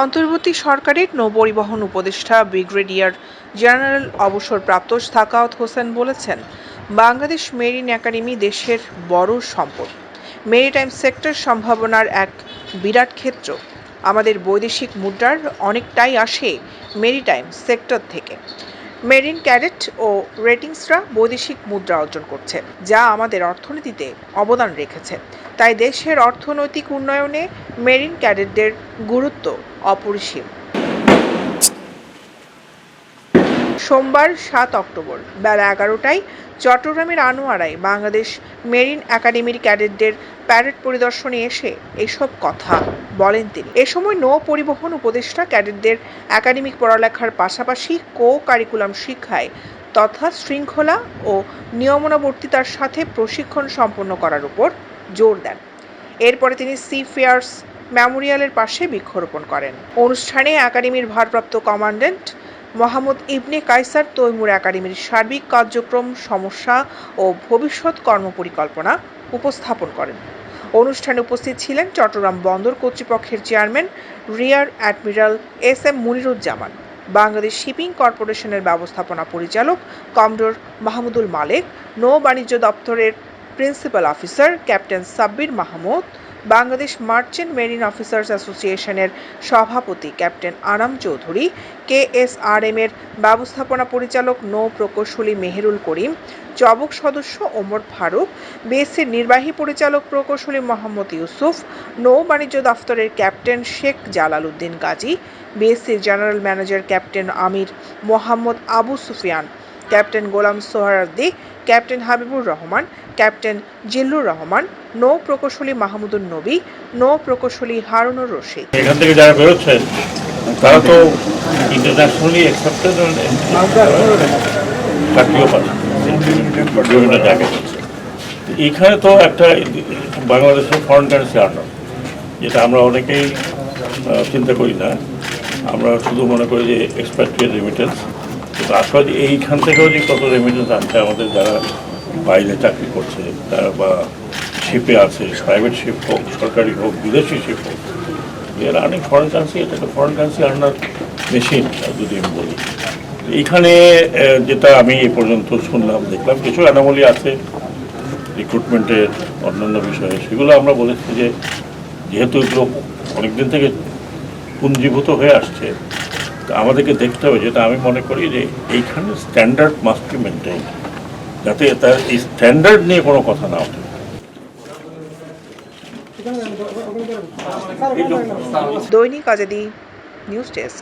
অন্তর্বর্তী সরকারের নৌপরিবহন উপদেষ্টা, ব্রিগেডিয়ার জেনারেল অবসরপ্রাপ্ত সাকাওয়াত হোসেন বলেছেন, বাংলাদেশ মেরিন একাডেমি দেশের বড় সম্পদ। মেরিটাইম সেক্টর সম্ভাবনার এক বিরাট ক্ষেত্র। আমাদের বৈদেশিক মুদ্রার অনেকটাই আসে মেরিটাইম সেক্টর থেকে। মেরিন ক্যাডেট ও রেটিংসরা বৈদেশিক মুদ্রা অর্জন করছে, যা আমাদের অর্থনীতিতে অবদান রেখেছে। তাই দেশের অর্থনৈতিক উন্নয়নে মেরিন ক্যাডেটদের গুরুত্ব অপরিসীম। সোমবার সাত অক্টোবর, বেলা এগারোটায় চট্টগ্রামের আনোয়ারায় বাংলাদেশ মেরিন একাডেমির ক্যাডেটদের প্যারেড পরিদর্শনে এসে এসব কথা বলেন তিনি। এ সময় নৌ পরিবহন উপদেষ্টা ক্যাডেটদের একাডেমিক পড়ালেখার পাশাপাশি কো কারিকুলাম শিক্ষায় তথা শৃঙ্খলা ও নিয়মানুবর্তিতার সাথে প্রশিক্ষণ সম্পন্ন করার উপর জোর দেন। এরপরে তিনি সি ফেয়ার্স মেমোরিয়ালের পাশে বৃক্ষরোপণ করেন। অনুষ্ঠানে একাডেমির ভারপ্রাপ্ত কমান্ড্যান্ট মোহাম্মদ ইবনে কাইসার তৈমুর একাডেমির সার্বিক কার্যক্রম, সমস্যা ও ভবিষ্যৎ কর্মপরিকল্পনা উপস্থাপন করেন। অনুষ্ঠানে উপস্থিত ছিলেন চট্টগ্রাম বন্দর কর্তৃপক্ষের chairman, rear admiral S M Muniruzzaman, Bangladesh shipping কর্পোরেশনের ব্যবস্থাপনা পরিচালক কমডোর মাহমুদুল মালেক, নৌ বাণিজ্য দপ্তরের principal officer captain Sabbir Mahmud Bangladesh merchant marine officers অ্যাসোসিয়েশনের সভাপতি ক্যাপ্টেন আনাম চৌধুরী, কেএসআরএম এর ব্যবস্থাপনা পরিচালক নৌ প্রকৌশলী মেহেরুল করিম, চবক সদস্য ওমর ফারুক, বিএসসির নির্বাহী পরিচালক প্রকৌশলী মোহাম্মদ ইউসুফ, নৌ বাণিজ্য দফতরের captain Sheikh Jalal Uddin Gazi বিএসসির general manager captain Amir Mohammad Abu Sufian. Captain Golam Sohrawardi, captain Habibur Rahman, captain Zillur Rahman, নৌ প্রকৌশলী মাহমুদুর নবী, নৌ প্রকৌশলী হারুনুর রশিদ। এখান থেকে যারা বেরোচ্ছেন তারা তো ইন্টারন্যাশনালি অ্যাকসেপ্টেড চাকরিও বিভিন্ন জায়গায় এখানে তো একটা বাংলাদেশের ফরেন কারেন্সি আর্নার যেটা আমরা অনেকেই চিন্তা করি না। আমরা শুধু মনে করি যে এক্সপ্যাট্রিয়েট রেমিটেন্স কিন্তু এইখান থেকেও যে কত রেমিটেন্স আনছে, আমাদের যারা বাইরে চাকরি করছে, তারা বা শিপে আছে প্রাইভেট শিপ হোক, সরকারি হোক, বিদেশি শিপ হোক, এর আর্নিং ফরেন কারেন্সি এটা একটা ফরেন কারেন্সি আর্নার মেশিন যদি আমি বলি। এইখানে যেটা আমি এ পর্যন্ত শুনলাম, দেখলাম, কিছু অ্যানামলি আছে রিক্রুটমেন্টের অন্যান্য বিষয়ে, সেগুলো আমরা বলেছি যে, যেহেতু এগুলো অনেকদিন থেকে পুঞ্জীভূত হয়ে আসছে আমাদেরকে দেখতে হবে যেটা আমি মনে করি যে এইখানে স্ট্যান্ডার্ড মাস্ট বি মেনটেন যাতে তার এই স্ট্যান্ডার্ড নিয়ে কোনো কথা না ওঠে। দৈনিক আজাদি নিউজ ডেস্ক।